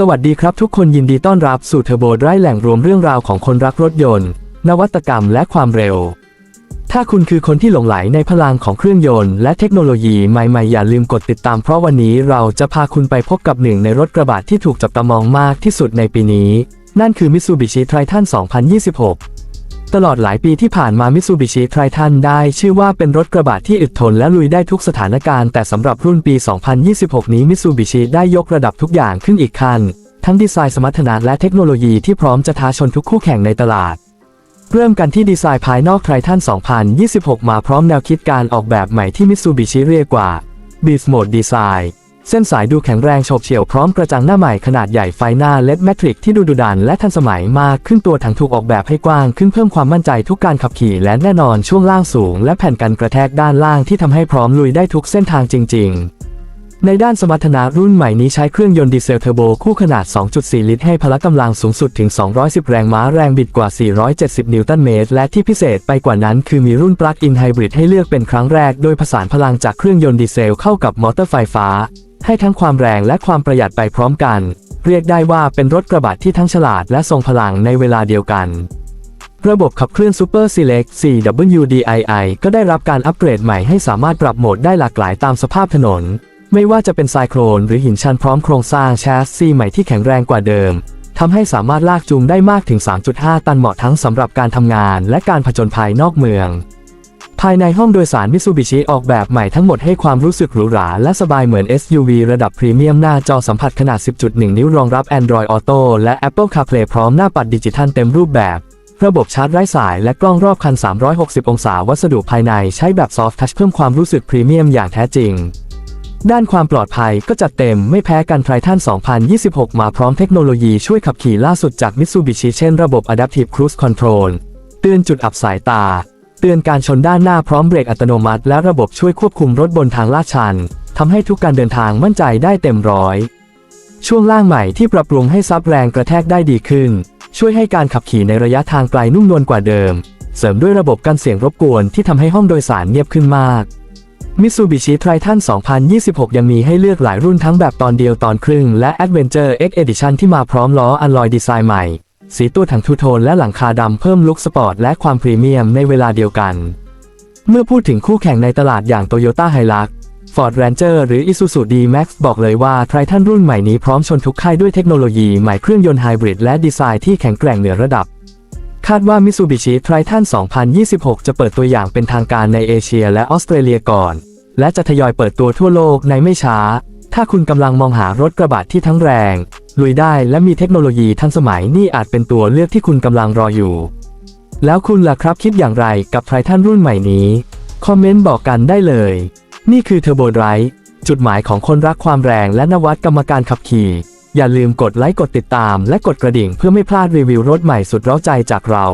สวัสดีครับทุกคนยินดีต้อนรับสู่เทอร์โบไดร์แหล่งรวมเรื่องราวของคนรักรถยนต์ นวัตกรรมและความเร็ว ถ้าคุณคือคนที่หลงไหลในพลังของเครื่องยนต์และเทคโนโลยีใหม่ๆ อย่าลืมกดติดตามเพราะวันนี้เราจะพาคุณไปพบกับหนึ่งในรถกระบะที่ถูกจับตามองมากที่สุดในปีนี้ นั่นคือ Mitsubishi Triton 2026 ตลอดหลายปีที่ผ่านมา Mitsubishi Triton ได้ชื่อว่าเป็นรถกระบะที่อึดทนและลุยได้ทุกสถานการณ์ แต่สำหรับรุ่นปี 2026 นี้ Mitsubishi ได้ยกระดับทุกอย่างขึ้นอีกขั้น ทั้งดีไซน์สมรรถนะและเทคโนโลยีที่พร้อมจะท้าชนทุกคู่แข่งในตลาด เริ่มกันที่ดีไซน์ภายนอก Triton 2026 มาพร้อมแนวคิดการออกแบบใหม่ที่ Mitsubishi เรียกว่า Beast Mode Design เส้นสายดูแข็งแรงโฉบเฉี่ยวพร้อมกระจังหน้าใหม่ขนาดใหญ่ไฟหน้า LED Matrix ที่ดูดุดันและทันสมัยมากขึ้นตัวถังถูกออกแบบให้กว้างขึ้นเพิ่มความมั่นใจทุกการขับขี่และแน่นอนช่วงล่างสูง และแผ่นกันกระแทกด้านล่างที่ทำให้พร้อมลุยได้ทุกเส้นทางจริง ๆในด้านสมรรถนะรุ่นใหม่นี้ใช้เครื่องยนต์ดีเซลเทอร์โบคู่ขนาด 2.4 ลิตรให้พละกำลังสูงสุดถึง 210 แรงม้าแรงบิดกว่า 470 นิวตันเมตร และที่พิเศษไปกว่านั้นคือมีรุ่นปลั๊กอินไฮบริดให้เลือกเป็นครั้งแรก โดยผสานพลังจากเครื่องยนต์ดีเซลเข้ากับมอเตอร์ไฟฟ้า ให้ทั้งความแรงและความประหยัดไปพร้อมกัน เรียกได้ว่าเป็นรถกระบะที่ทั้งฉลาดและทรงพลังในเวลาเดียวกัน ระบบขับเคลื่อน Super Select 4WDII ก็ได้รับการอัปเกรดใหม่ให้สามารถปรับโหมดได้หลากหลายตามสภาพถนน ไม่ว่าจะเป็นไซโครนหรือหินชันพร้อมโครงสร้างแชสซีใหม่ที่แข็งแรงกว่าเดิมทำให้สามารถลากจูงได้มากถึง 3.5 ตันเหมาะทั้งสำหรับการทำงานและการผจญภัยนอกเมือง ภายในห้องโดยสารมิ t ซูบิชิออกแบบใหม่ทั้งหมดให้ความรู้สึกหรูหราและสบายเหมือน SUV ระดับพรีเมียมหน้าจอสัมผัสขนาด 10.1 นิ้วรองรับ Android Auto และ Apple CarPlay พร้อมหน้าปัดดิจิทัลเต็มรูปแบบ ระบบชาร์จไร้สายและกล้องรอบคัน 360 องศาวัสดุภายในใช้แบบ Soft Touch เพิ่มความรู้สึกพรีเมียมอย่างแท้จริง ด้านความปลอดภัยก็จัดเต็มไม่แพ้กันไททัน2026 มาพร้อมเทคโนโลยีช่วยขับขี่ล่าสุดจาก Mitsubishi เช่นระบบ Adaptive Cruise Control เตือนจุดอับสายตา เตือนการชนด้านหน้าพร้อมเบรกอัตโนมัติ และระบบช่วยควบคุมรถบนทางลาดชันทำให้ทุกการเดินทางมั่นใจได้เต็มร้อย ช่วงล่างใหม่ที่ปรับปรุงให้ซับแรงกระแทกได้ดีขึ้น ช่วยให้การขับขี่ในระยะทางไกลนุ่มนวลกว่าเดิม เสริมด้วยระบบกันเสียงรบกวนที่ทำให้ห้องโดยสารเงียบขึ้นมาก Mitsubishi Triton 2026 ยังมีให้เลือกหลายรุ่นทั้งแบบตอนเดียวตอนครึ่งและ Adventure X Edition ที่มาพร้อมล้ออัลลอยดีไซน์ใหม่ สีตัวถังทูโทนและหลังคาดำเพิ่มลุคสปอร์ตและความพรีเมียมในเวลาเดียวกัน เมื่อพูดถึงคู่แข่งในตลาดอย่าง Toyota Hilux Ford Ranger หรือ Isuzu D-Max บอกเลยว่า Triton รุ่นใหม่นี้พร้อมชนทุกค่ายด้วยเทคโนโลยีใหม่เครื่องยนต์ไฮบริดและดีไซน์ที่แข็งแกร่งเหนือระดับ คาดว่า Mitsubishi Triton 2026 จะเปิดตัวอย่างเป็นทางการในเอเชียและออสเตรเลียก่อน และจะทยอยเปิดตัวทั่วโลกในไม่ช้า ถ้าคุณกำลังมองหารถกระบะที่ทั้งแรง ลุยได้และมีเทคโนโลยีทันสมัยนี่อาจเป็นตัวเลือกที่คุณกำลังรออยู่ แล้วคุณล่ะครับคิดอย่างไรกับไททันรุ่นใหม่นี้ คอมเมนต์บอกกันได้เลย นี่คือเทอร์โบไดร์จุดหมายของคนรักความแรงและนวัตกรรมการขับขี่ อย่าลืมกดไลค์กดติดตามและกดกระดิ่งเพื่อไม่พลาดรีวิวรถใหม่สุดเร้าใจจากเรา